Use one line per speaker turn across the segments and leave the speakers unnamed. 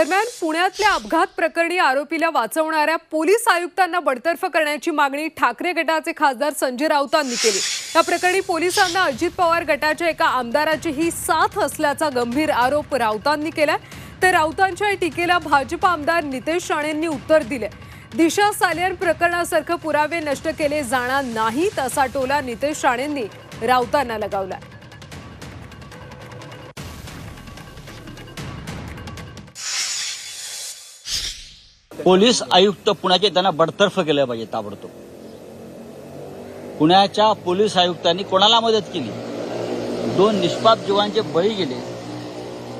दरम्यान पुण्यातल्या अपघात प्रकरणी आरोपीला वाचवणाऱ्या पोलीस आयुक्तांना बडतर्फ करण्याची मागणी ठाकरे गटाचे खासदार संजय राऊतांनी केली. या प्रकरणी पोलिसांना अजित पवार गटाच्या एका आमदाराची ही साथ असल्याचा गंभीर आरोप राऊतांनी केला तर राऊतांच्या या टीकेला भाजप आमदार नितेश राणेंनी उत्तर दिले दिशा सालियन प्रकरणासारखं पुरावे नष्ट केले जाणार नाहीत असा टोला नितेश राणेंनी राऊतांना लगावला
पोलीस आयुक्त पुण्याचे त्यांना बडतर्फ केलं पाहिजे ताबडतोब. पुण्याच्या पोलीस आयुक्तांनी कोणाला मदत केली? दोन निष्पाप जीवांचे बळी गेले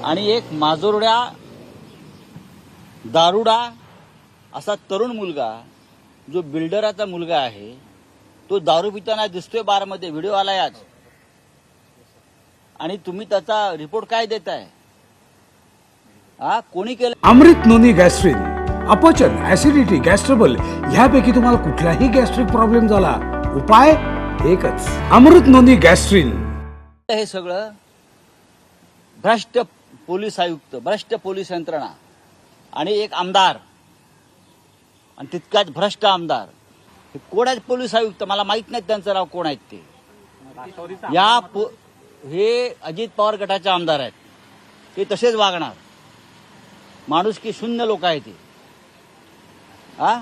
आणि एक माजोरड्या दारुडा असा तरुण मुलगा जो बिल्डराचा मुलगा आहे तो दारू पिताना दिसतोय बारमध्ये व्हिडिओ आलाय आज. आणि तुम्ही त्याचा रिपोर्ट काय देताय? हा कोणी केलं?
अमृत नोनी गॅस्ट्रिन अपचन ऍसिडिटी गॅस्ट्रबल ह्यापैकी तुम्हाला कुठलाही गॅस्ट्रिक प्रॉब्लेम झाला. उपाय एकच. अमृत नोंदी गॅस्ट्रिन.
हे सगळं भ्रष्ट पोलीस आयुक्त भ्रष्ट पोलीस यंत्रणा आणि एक आमदार आणि तितकाच भ्रष्ट आमदार. हे कोण आहेत पोलीस आयुक्त? मला माहीत नाही त्यांचं नाव कोण आहेत ते. या पो- हे अजित पवार गटाचे आमदार आहेत. ते तसेच वागणार. माणूस की शून्य लोक आहेत ते. हा?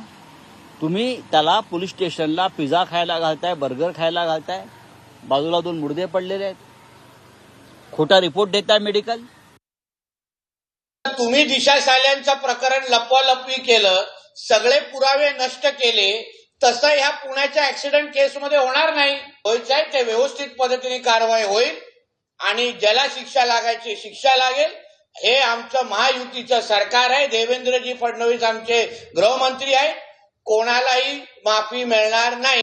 तुम्ही त्याला पोलीस स्टेशनला पिझ्झा खायला घालताय बर्गर खायला घालताय. बाजूला दोन मुर्दे पडलेले आहेत. खोटा रिपोर्ट देताय मेडिकल?
तुम्ही दिशा साल्यांचं प्रकरण लपवालपवी केलं सगळे पुरावे नष्ट केले तसं ह्या पुण्याच्या ऍक्सिडेंट केसमध्ये होणार नाही. व्हायचं आहे ते व्यवस्थित पद्धतीने कारवाई होईल आणि ज्याला शिक्षा लागायची शिक्षा लागेल. हे आमचं महायुतीचं सरकार आहे. देवेंद्रजी फडणवीस आमचे गृहमंत्री आहेत. कोणालाही माफी मिळणार नाही.